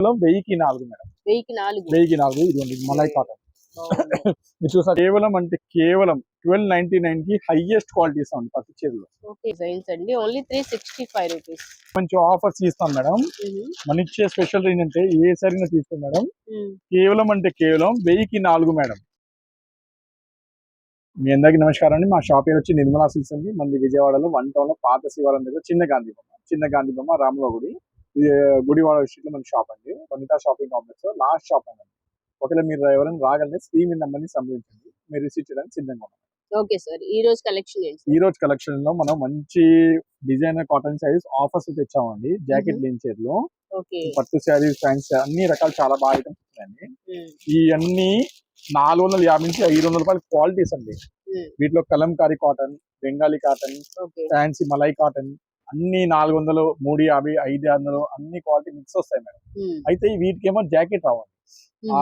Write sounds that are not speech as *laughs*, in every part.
కేవలం వెయ్యికి నాలుగు మేడం. వెయ్యికి నాలుగు. వెయ్యికి నాలుగు ఇది మలై కాటన్. మీరు చూసారు కేవలం అంటే కేవలం ట్వెల్వ్ నైన్టీ నైన్కి హైయెస్ట్ క్వాలిటీస్ ఉంది పత్తి చీరలో. అండి. Only three sixty five rupees. మంచి ఆఫర్స్ ఇస్తాం మేడం. మన ఇచ్చే స్పెషల్ ఏంటంటే ఏ సరైన తీసుకోండి మేడం. కేవలం అంటే కేవలం వెయ్యికి నాలుగు మేడం. మీ అందరికీ నమస్కారం అండి. మా షాప్ పేరు వచ్చి నిర్మలా సిల్స్ అండి. మంది విజయవాడలో వన్ టౌన్లో పాత శివాలయం దగ్గర చిన్న గాంధీ బొమ్మ చిన్న గాంధీ బొమ్మ రాముల గుడి. గుడివాడ స్ట్రీట్లో మన షాప్ అండి. వనితా షాపింగ్ కాంప్లెక్స్లో లాస్ట్ షాప్ అండి ఒకవేళ మీరు ఎవరైనా రాగలితే స్క్రీన్ నెంబర్ని సంప్రదించండి. మీరు రిసీవ్ చేయడానికి సిద్ధంగా ఉన్నాం. ఓకే సార్ ఈ రోజు కలెక్షన్ ఈ రోజు కలెక్షన్లో మనం మంచి డిజైనర్ కాటన్ శారీస్ ఆఫర్స్ తెచ్చామండి. జాకెట్ లేని చీరలు ఓకే పట్టు శారీస్ ప్యాంట్స్ అన్ని రకాలు చాలా బాగా ఐటమ్స్ ఉన్నాయండి. ఈ అన్ని నాలుగు వందల యాభై నుంచి ఐదు వందల రూపాయల క్వాలిటీస్ అండి. వీటిలో kalamkari cotton Bengali cotton fancy malai cotton అన్ని నాలుగు వందలు మూడు యాభై ఐదు వందలు అన్ని క్వాలిటీ మిక్స్ వస్తాయి మేడం. అయితే వీటికేమో జాకెట్ రావాలి. ఆ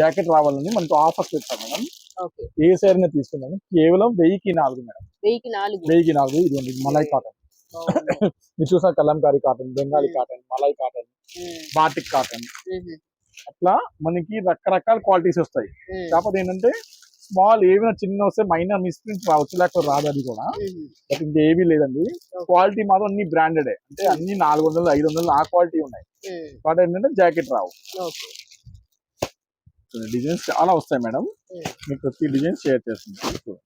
జాకెట్ రావాలని మనకు ఆఫర్స్ పెట్టాం మేడం. ఏ శారీని తీసుకున్నాను కేవలం వెయ్యికి నాలుగు మేడం. వెయ్యికి నాలుగు. వెయ్యికి నాలుగు ఇది ఉంది మలై కాటన్. *laughs* మీరు చూసారు kalamkari cotton Bengali. Cotton malai cotton batik cotton అట్లా మనకి రకరకాల క్వాలిటీస్ వస్తాయి. కాకపోతే ఏంటంటే స్మాల్ ఏమైనా చిన్న వస్తే మైనర్ మిస్ప్రింట్ రావచ్చు లేకపోతే రాదు అది కూడా. బట్ ఇంకేమీ లేదండి. క్వాలిటీ మాత్రం అన్ని బ్రాండెడ్ అంటే అన్ని నాలుగు వందలు ఐదు వందలు ఆ క్వాలిటీ ఉన్నాయి. బట్ ఏంటంటే జాకెట్ రావు. డిజైన్స్ చాలా వస్తాయి మేడం. మీకు ప్రతి డిజైన్ షేర్ చేస్తుంది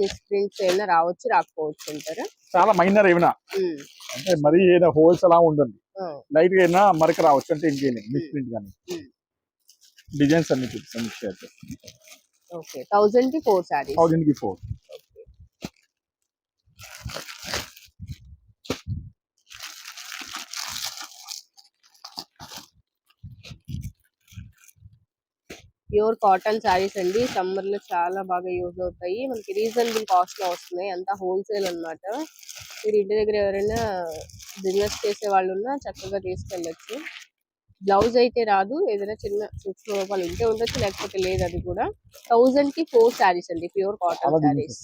మిస్ప్రింట్స్ ఏమైనా రావచ్చు రాకపోవచ్చు అంటారా? చాలా మైనర్ ఏమైనా. అంటే మరీ ఏదైనా హోల్స్ అలా ఉంటుంది ఆ, లైట్గా అయినా మరక రావచ్చు అంటే ఇంకేం మిస్ప్రింట్ కానీ. డిజైన్స్ అన్ని చూపిస్తాను షేర్ ఓకే థౌజండ్కి ఫోర్ సారీస్ థౌజండ్కి ఫోర్. ప్యూర్ కాటన్ శారీస్ అండి. సమ్మర్లో చాలా బాగా యూజ్ అవుతాయి. మనకి రీజనబుల్ కాస్ట్లో వస్తున్నాయి. అంతా హోల్సేల్ అన్నమాట. మీరు ఇంటి దగ్గర ఎవరైనా బిజినెస్ చేసే వాళ్ళు ఉన్నా చక్కగా తీసుకెళ్ళచ్చు. బ్లౌజ్ అయితే రాదు ఏదైనా చిన్న సూక్ష్మ రూపాయలు ఉంటే ఉండొచ్చు లేకపోతే లేదు అది కూడా. థౌజండ్కి ఫోర్ శారీస్ అండి ప్యూర్ కాటన్ శారీస్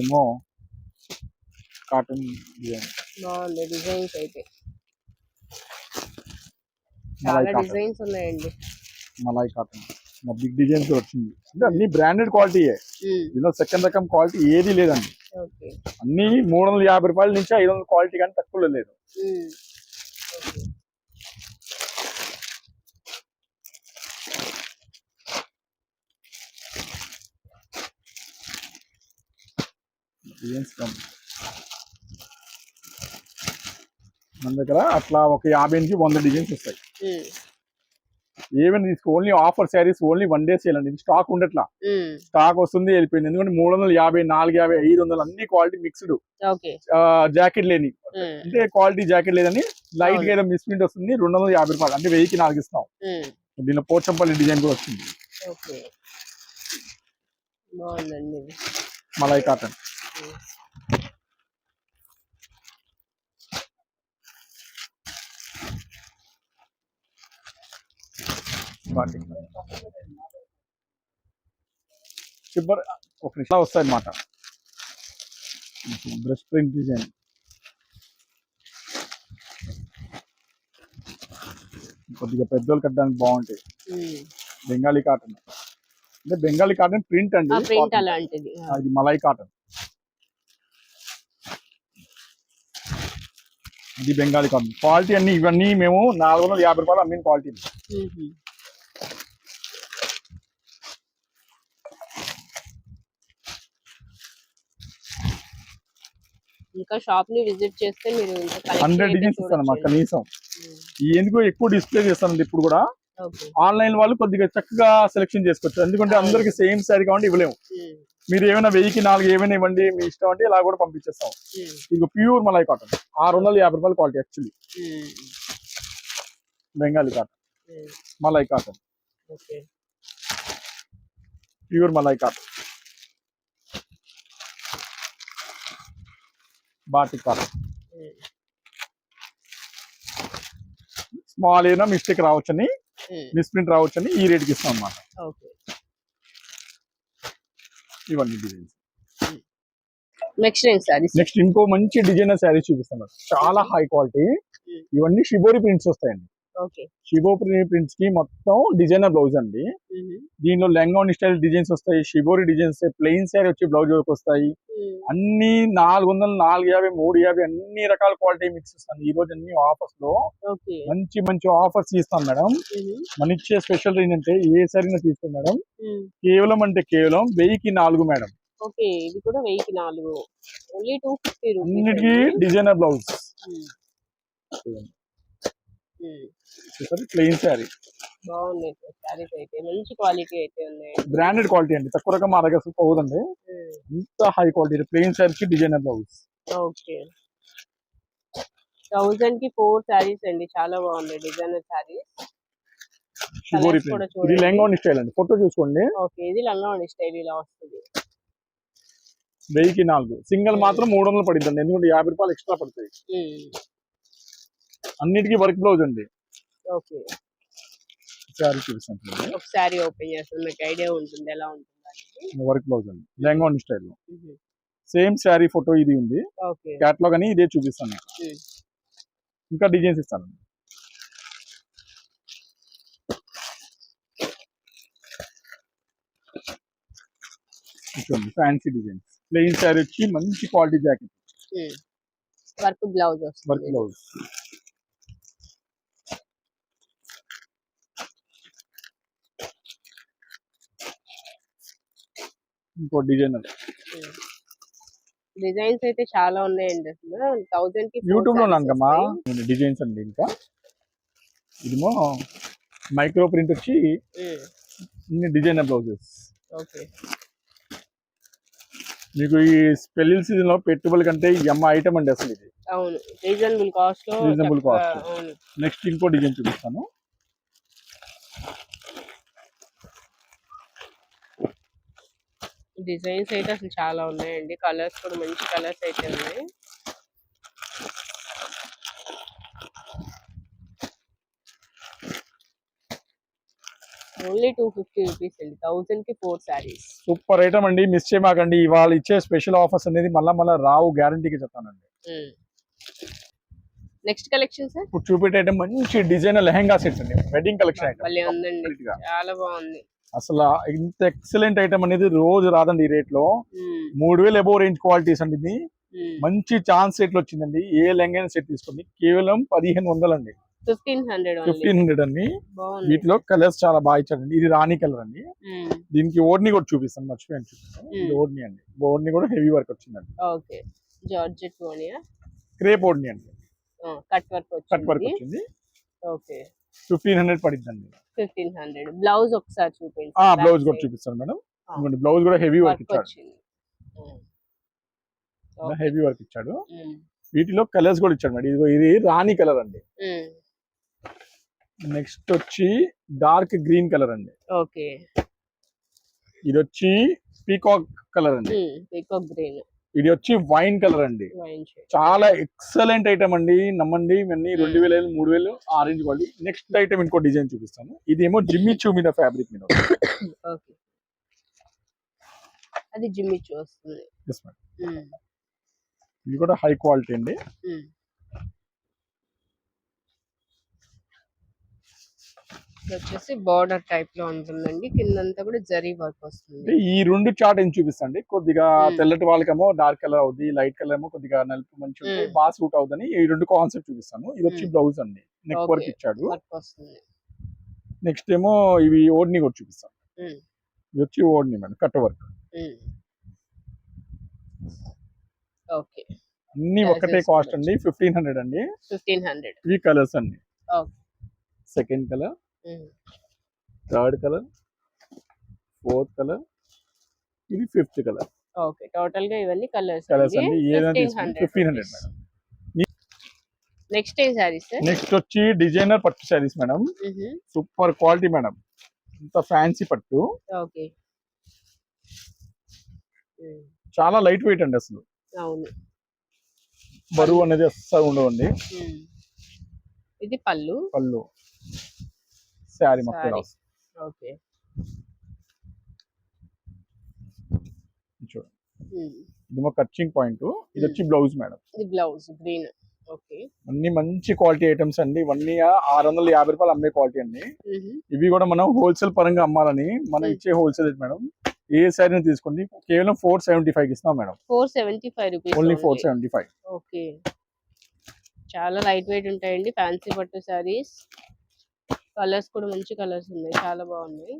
ఏమో కాటన్ బాగుంది డిజైన్స్ అయితే. చాలా డిజైన్స్ ఉన్నాయండి. మలై కాటన్ బిగ్ డిజైన్స్ వచ్చింది. అంటే అన్ని బ్రాండెడ్ క్వాలిటీయే ఇందులో సెకండ్ రకం క్వాలిటీ ఏది లేదండి. అన్ని మూడు వందల యాభై రూపాయల నుంచి ఐదు వందల క్వాలిటీ కానీ తక్కువలో లేదు. కమ్ మన దగ్గర అట్లా ఒక యాభై నుంచి వంద డిజైన్స్ వస్తాయి. ఏమైనా తీసుకో only offer sarees only one day sale అండి. స్టాక్ ఉండట్లా. స్టాక్ వస్తుంది వెళ్ళిపోయింది. ఎందుకంటే మూడు వందల యాభై నాలుగు యాభై ఐదు వందలు అన్ని క్వాలిటీ మిక్స్డ్ జాకెట్ లేని. అంటే క్వాలిటీ జాకెట్ లేదని లైట్గా ఏదో మిస్ప్రింట్ వస్తుంది రెండు వందల యాభై రూపాయలు. అంటే వెయ్యికి నాలుగు ఇస్తాం. దీనిలో పోచంపల్లి డిజైన్ కూడా ఇది మలై కాటన్. చిబ్బర్ ఒక నిమిషం. వస్తాయి అన్నమాట. బ్రష్ ప్రింట్ డిజైన్ కొద్దిగా పెద్దోళ్ళు కట్టడానికి బాగుంటాయి. బెంగాలీ కాటన్ అంటే బెంగాలీ కాటన్ ప్రింట్ అండి. ఇది మలై కాటన్ ఇది బెంగాలీ కాటన్ క్వాలిటీ అన్ని ఇవన్నీ మేము నాలుగు వందల యాభై రూపాయలు అమ్మిన క్వాలిటీ. ఇంకా షాప్ని విజిట్ చేస్తే మీరు హండ్రెడ్ డిజైన్స్ ఇస్తాను మా చూడొచ్చండి. కనీసం ఎందుకు ఎక్కువ డిస్ప్లే చేస్తానండి ఇప్పుడు కూడా ఆన్లైన్ వాళ్ళు కొద్దిగా చక్కగా సెలెక్షన్ చేసుకోవచ్చు ఎందుకంటే. అందరికి సేమ్ శారీ కావండి ఇవ్వలేము. మీరు ఏమైనా వెయ్యికి నాలుగు ఏమైనా ఇవ్వండి మీ ఇష్టం అంటే ఇలా కూడా పంపించేస్తాం. ఇది ప్యూర్ మలై కాటన్ ఆరు వందల యాభై రూపాయల quality actually. Bengali cotton. Malai cotton pure malai cotton batik cotton. Small అయినా మిస్టేక్ రావచ్చని. మిస్ప్రింట్ రావచ్చని ఈ రేట్కి ఇస్తాం అన్నమాట ఓకే ఇవన్నీ డిజైన్స్ నెక్స్ట్ నెక్స్ట్ ఇంకో మంచి డిజైనర్ శారీస్ చూపిస్తాను. చాలా హై క్వాలిటీ Mm. ఇవన్నీ షిబోరి ప్రింట్స్ వస్తాయండి. షిబోరి ప్రింట్స్కి మొత్తం డిజైనర్ బ్లౌజ్ అండి. దీనిలో లెంగోన్ స్టైల్ డిజైన్స్ వస్తాయి షిబోరి డిజైన్స్ ప్లెయిన్ శారీ వచ్చి బ్లౌజ్ వస్తాయి. అన్ని నాలుగు వందలు నాలుగు యాభై మూడు యాభై అన్ని రకాల క్వాలిటీ మిక్స్ ఇస్తాను. ఈ రోజు అన్ని ఆఫర్స్లో మంచి మంచి ఆఫర్స్ ఇస్తాం మేడం. మన ఇచ్చే స్పెషల్ ఏంటంటే ఏ సరైన తీసుకో మేడం. కేవలం అంటే కేవలం వెయ్యికి నాలుగు మేడం. ఓకే. ఇది కూడా వెయ్యికి నాలుగు. ఓన్లీ టూ ఫిఫ్టీ అన్నిటికీ rupees designer blouse. Plain saree. బాగున్నాయి శారీస్ అయితే మంచి క్వాలిటీ అయితే ఉన్నాయి. బ్రాండెడ్ క్వాలిటీ అండి. తక్కువ రకం మా దగ్గర పోదండి ఇంత హై క్వాలిటీ ప్లెయిన్ శారీ కి డిజైనర్ బ్లౌజ్. ఓకే. థౌజండ్కి ఫోర్ శారీస్ అండి. చాలా బాగున్నాయి డిజైనర్ శారీస్. ఇది. లెంగోన్ స్టైల్ అండి. ఫోటో చూసుకోండి. ఓకే. ఇది లంగా స్టైల్ ఇలా వస్తుంది. వెయ్యికి నాలుగు. సింగిల్ మాత్రం మూడు వందలు పడుతుంది ఎందుకంటే యాభై రూపాయలు ఎక్స్ట్రా పడతాయి. అన్నిటికీ వర్క్ బ్లౌజ్ అండి. ఓకే. శారీ చూపిస్తాను ఒక శారీ ఓపెన్ చేస్తాను మీకు ఐడియా ఉంటుంది ఎలా ఉంటుంది వర్క్ బ్లౌజ్ అండి. లెంగోన్ స్టైల్లో. సేమ్ శారీ ఫోటో ఇది ఉంది. క్యాట్లాగ్ అని ఇదే చూపిస్తాను. ఇంకా డిజైన్స్ ఇస్తాను. ఫ్యాన్సీ డిజైన్స్ ప్లెయిన్ శారీ వచ్చి మంచి quality jacket work blouse work blouse. ఇంకో డిజైనర్. డిజైన్స్ అయితే చాలా ఉన్నాయండి అసలు. థౌజండ్కి యూట్యూబ్లో నాకమ్మా డిజైన్స్ అండి ఇంకా. ఇదేమో మైక్రో ప్రింట్ వచ్చి ఇన్ని డిజైనర్ బ్లౌజెస్. ఓకే. మీకు ఈ పెళ్ళి సీజన్లో పెట్టుబడి కంటే ఈ అమ్మ ఐటమ్ అండి అసలు ఇది. అవును. రీజనబుల్ కాస్ట్లో Reasonable చక్కగా- cost. అవును. నెక్స్ట్ ఇంకో డిజైన్ చూపిస్తాను. డిజైన్స్ అయితే అసలు చాలా ఉన్నాయండి. కలర్స్ కూడా మంచి కలర్స్ అయితే ఉన్నాయి. ఓన్లీ టూ ఫిఫ్టీ రూపీస్ అండి. థౌజండ్కి ఫోర్ శారీస్. సూపర్ ఐటమ్ అండి. మిస్ చేయమాకండి. ఇవాళ ఇచ్చే స్పెషల్ ఆఫర్స్ అనేది మళ్ళా మళ్ళా రావు గ్యారంటీకి చెప్తానండి. Next collection sir? ఇప్పుడు చూపెట్టే మంచి డిజైన్ లెహంగా సెట్ అండి. వెడ్డింగ్ కలెక్షన్ చాలా బాగుంది. అసలు ఇంత ఎక్సలెంట్ ఐటమ్ అనేది రోజు రాదండి ఈ రేట్లో మూడు వేలు ఎబో రేంజ్ క్వాలిటీస్ అండి ఇది. మంచి ఛాన్స్ సెట్లో వచ్చిందండి. ఏ లెహంగా సెట్ తీసుకోండి. కేవలం పదిహేను వందలు అండి ఫిఫ్టీన్ హండ్రెడ్ అండి. వీటిలో కలర్స్ చాలా బాగా ఇచ్చారండి. ఇది రాణి కలర్ అండి. దీనికి ఓడ్ని కూడా చూపిస్తాను. మర్చిపోయాను చూపిస్తాను. ఇది. ఓడ్ని అండి. ఓడ్ని కూడా హెవీ వర్క్ వచ్చిందండి. జార్జెట్ క్రేప్ ఓడ్ని అండి. కట్ వర్క్ కట్ వర్క్ వచ్చింది. Okay. Fifteen hundred పడిద్దండి. Fifteen hundred. Blouse ఒకసారి చూపించండి ఆ Back బ్లౌజ్ కూడా చూపిస్తాను మేడం. ఇంకోటి బ్లౌజ్ కూడా హెవీ వర్క్ ఇచ్చాడు. హెవీ వర్క్ ఇచ్చాడు. వీటిలో కలర్స్ కూడా ఇచ్చాడు మేడం. ఇదిగో ఇది రాణి కలర్ అండి. నెక్స్ట్ వచ్చి డార్క్ గ్రీన్ కలర్ అండి. ఓకే. ఇది వచ్చి పీకాక్ కలర్ అండి. Peacock green. ఇది వచ్చి వైన్ కలర్ అండి. చాలా ఎక్సలెంట్ ఐటమ్ అండి. నమ్మండి ఇవన్నీ రెండు వేల మూడు వేలు ఆరెంజ్ క్వాలిటీ నెక్స్ట్ ఐటమ్ ఇంకో డిజైన్ చూపిస్తాను. ఇదేమో జిమ్మి చూ మీద ఫ్యాబ్రిక్ మీద అది వస్తుంది. Yes, madam. ఉమ్, ఇది కూడా హై క్వాలిటీ అండి. ఇది వచ్చేసి బార్డర్ టైప్లో ఉంటుందండి. కిందంతా కూడా జరీ వర్క్ వస్తుంది. ఈ రెండు చార్ట్ ఏం చూపిస్తాండి? కొద్దిగా. తెల్లటి వాళ్ళకేమో డార్క్ కలర్ అవుద్ది లైట్ కలర్ ఏమో కొద్దిగా నలుపు మంచి. బాగా సూట్ అవుదని ఈ రెండు కాన్సెప్ట్ చూపిస్తాను. ఇది వచ్చి. బ్లౌజ్ అండి. Neck work. ఇచ్చాడు. నెక్స్ట్ ఏమో ఇవి ఓడ్ని కూడా చూపిస్తాను. ఇది వచ్చి ఓడ్ని మేడం కట్ వర్క్. ఓకే. అన్ని ఒకటే కాస్ట్. అండి. ఫిఫ్టీన్ హండ్రెడ్ అండి. Fifteen hundred. ఇవి కలర్స్ అండి. Second colour. Third colour fourth colour ఇది ఫిఫ్త్ కలర్. ఓకే టోటల్గా ఇవన్నీ కలర్స్ కలర్స్ అండి ఏదైనా ఫిఫ్టీన్ హండ్రెడ్. మేడం. నెక్స్ట్ ఏం సారీస్ సార్? నెక్స్ట్ వచ్చి డిజైనర్ పట్టు sarees madam. Super quality madam. ఇంత ఫ్యాన్సీ పట్టు. ఓకే. చాలా లైట్ వెయిట్ అండి అసలు. అవును. బరువు అనేది అస్సలు ఉండవండి. ఇది పళ్ళు. పళ్ళు. శారీ మొత్తం. ఓకే. చూడండి. ఇది మా కచ్చింగ్ పాయింట్. ఇది వచ్చి బ్లౌజ్ మేడం. ఇది బ్లౌజ్ గ్రీన్. ఓకే. అన్ని మంచి క్వాలిటీ ఐటమ్స్ అండి. ఇవన్నీ ఆరు వందల యాభై రూపాయలు అమ్మే క్వాలిటీ అండి. ఇవి కూడా మనం హోల్సేల్ పరంగా అమ్మాలని మనం. ఇచ్చే హోల్సేల్ రేట్ మేడం. ఏ శారీ తీసుకోండి? కేవలం ఫోర్ సెవెంటీ ఫైవ్ ఇస్తాం madam. Four seventy five rupees only four seventy five. Okay. చాలా లైట్ వెయిట్ ఉంటాయండి. ఫ్యాన్సీ పట్టు శారీస్. కలర్స్ కూడా మంచి కలర్స్ ఉన్నాయి. చాలా బాగున్నాయి.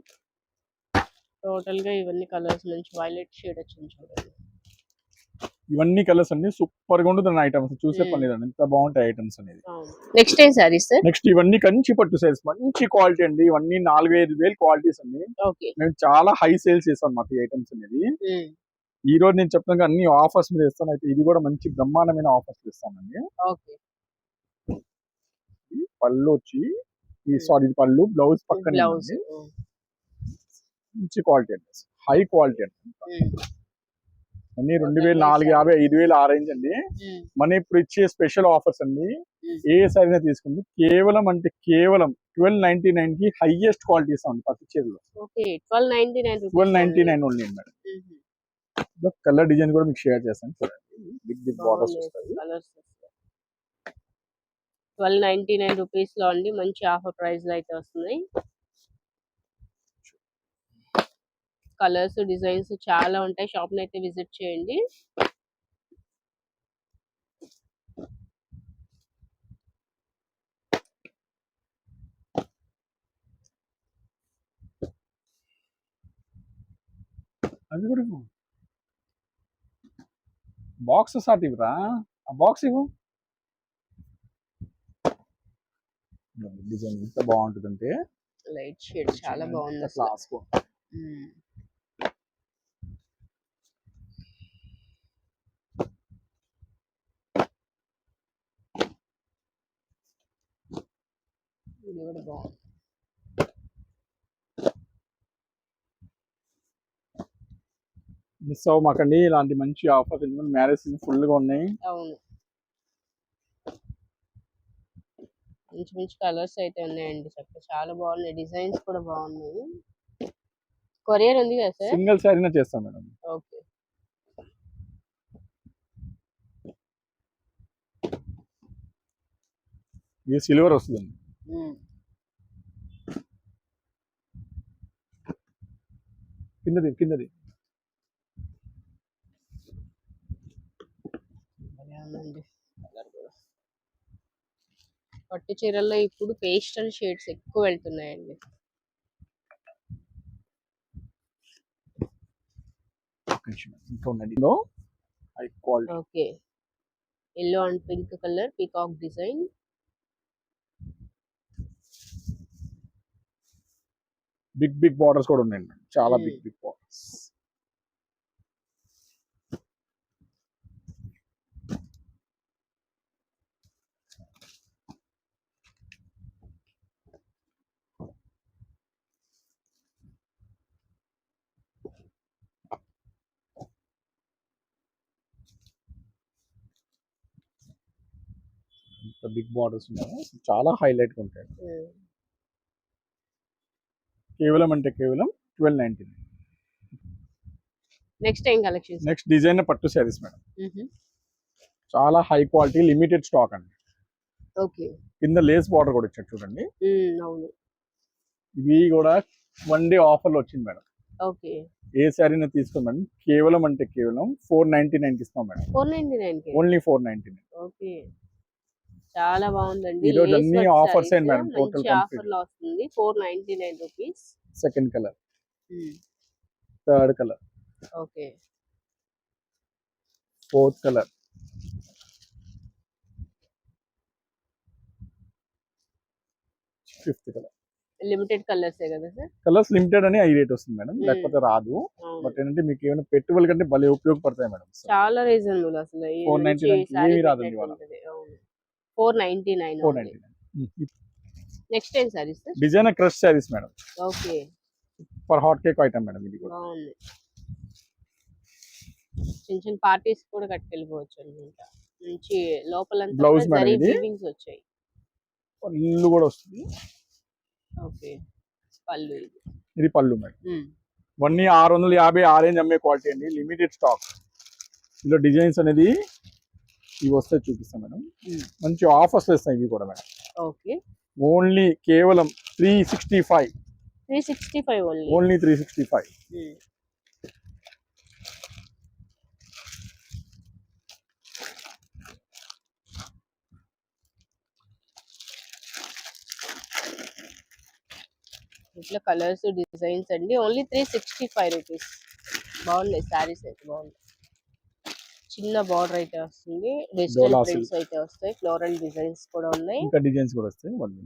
టోటల్గా ఇవన్నీ కలర్స్ మంచి వైలెట్ షేడ్ వచ్చింది చూడండి. ఇవన్నీ కలర్స్ అండి సూపర్గా ఉంటుంది ఐటమ్స్. చూసే. పని లేదండి. ఎంత బాగుంటాయి ఐటమ్స్ అనేది. నెక్స్ట్ ఏం శారీస్ సార్? నెక్స్ట్ ఇవన్నీ కంచి పట్టు సైజ్ మంచి క్వాలిటీ అండి. ఇవన్నీ నాలుగు ఐదు వేలు క్వాలిటీస్ అండి. మేము చాలా హై సేల్స్ అన్నమాట ఈ ఐటమ్స్ అనేది. ఈ రోజు నేను చెప్తాను అన్ని ఆఫర్స్ మీద ఇస్తాను. అయితే ఇది కూడా మంచి బ్రహ్మాండమైన ఆఫర్స్ ఇస్తానండి. పళ్ళు వచ్చి ఈ. సారీ ఇది పళ్ళు బ్లౌజ్ పక్కన బ్లౌజ్ మంచి క్వాలిటీ అండి. హై క్వాలిటీ అండి. అన్ని రెండు వేలు నాలుగు యాభై ఐదు వేలు ఆ రేంజ్ అండి. మన ఇప్పుడు ఇచ్చే స్పెషల్ ఆఫర్స్ అండి. ఏ సరైన తీసుకోండి. కేవలం అంటే కేవలం ట్వెల్వ్ నైన్టీ నైన్కి హైయెస్ట్ క్వాలిటీ ఇస్తాం పట్టు చీరలో. Twelve ninety nine only madam. Colour design కూడా మీకు షేర్ చేస్తాను. చూడండి. బిగ్ బిగ్ బార్డర్స్ వస్తాయి. ట్వెల్వ్ నైన్టీ నైన్ రూపీస్లో అండి. మంచి ఆఫర్ ప్రైస్లో అయితే వస్తున్నాయి. కలర్స్ డిజైన్స్ చాలా ఉంటాయి. షాప్ని అయితే విజిట్ చేయండి. అది కూడా బాక్స్ సాట్ ఇవ్వరా? ఆ బాక్స్ ఇవ్వు. డిజైన్ ఎంత బాగుంటుందంటే లైట్ షేడ్ చాలా బాగుంది క్లాస్. ఇది కూడా బాగుంది. మిస్ అవ్వమాకండి ఇలాంటి మంచి ఆఫర్స్ ఎందుకంటే మ్యారేజ్ ఫుల్గా ఉన్నాయి. అవును. మంచి మంచి కలర్స్ అయితే ఉన్నాయండి చక్కగా చాలా బాగున్నాయి. డిజైన్స్ కూడా బాగున్నాయి. కొరియర్ ఉంది కదా సార్? సింగిల్ శారీనే చేస్తాం మేడం. ఓకే. ఇది సిల్వర్ వస్తుందండి. కిందది కిందది భలే ఉందండి కలర్ కూడా పట్టు చీరల్లో ఇప్పుడు పేస్టల్ షేడ్స్ ఎక్కువ వెళ్తున్నాయండి. Okay. Yellow and pink colour peacock design big big borders కూడా ఉన్నాయండి. చాలా. Big big borders big borders ఉన్నాయి? చాలా హైలైట్గా ఉంటాయి కేవలం అంటే కేవలం ట్వెల్వ్ నైన్టీ నెక్స్ట్ ఏం కలెక్షన్స్? నెక్స్ట్ డిజైన్ పట్టు శారీస్ మేడం. చాలా హై క్వాలిటీ లిమిటెడ్ స్టాక్ అండి. ఓకే. కింద లేస్ బార్డర్ కూడా ఇచ్చాడు చూడండి. అవును. ఇవి కూడా వన్ డే ఆఫర్లో వచ్చింది మేడం. ఓకే. ఏ శారీని తీసుకోండి మేడం. కేవలం అంటే కేవలం ఫోర్ నైన్టీ నైన్కి ఇస్తాం madam. Four ninety nine only four ninety nine. Okay. చాలా బాగుందండి. ఈ రోజు అన్ని work offers sarees ఏ మేడం, complete. ఆఫర్లో వస్తుంది. Four ninety nine rupees. Second colour third colour okay. Fourth colour fifth colour limited colours కదా సార్? కలర్స్ లిమిటెడ్ అని ఈ రేట్ వస్తుంది మేడం. లేకపోతే రాదు. బట్ ఏంటంటే మీకు ఏమైనా పెట్టుబడి కంటే భలే ఉపయోగపడతాయి మేడం చాలా రీజనబుల్ అసలు. ఈ 499 మంచి four ninety nine four ninety nine. Next ఏం saree sir designer crush sarees madam. Okay. For hot cake item madam ఇది కూడా. బాగుంది. చిన్న చిన్న పార్టీస్ కూడా కట్టుకెళ్ళిపోవచ్చు అనుకుంటా మంచి జరీ ఇది? వీవింగ్స్ వచ్చాయి. ఇల్లు కూడా వస్తుంది. ఓకే. పళ్ళు ఇది. ఇది పళ్ళు మేడం. ఇవన్నీ ఆరు వందల యాభై ఆరేంజ్ అమ్మే క్వాలిటీ అండి. లిమిటెడ్ స్టాక్ ఇందులో డిజైన్స్ అనేది ఇవి వస్తే చూపిస్తాం మేడం. మంచి ఆఫర్స్ వస్తాయి ఇవి కూడా మేడం. ఓకే. ఓన్లీ కేవలం three sixty five three sixty five only only three sixty five ఇట్లా కలర్స్ డిజైన్స్ అండి. Only three sixty five rupees బాగున్నాయి శారీస్ అయితే బాగున్నాయి. చిన్న బార్డర్ అయితే వస్తుంది. డిజిటల్ డోలా ప్రింట్స్ అయితే వస్తాయి. ఫ్లోరల్ డిజైన్స్ కూడా ఉన్నాయి. ఇంకా డిజైన్స్ కూడా వస్తాయి. వన్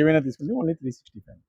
ఏవైనా తీసుకుంటే ఓన్లీ త్రీ సిక్స్టీ ఫైవ్.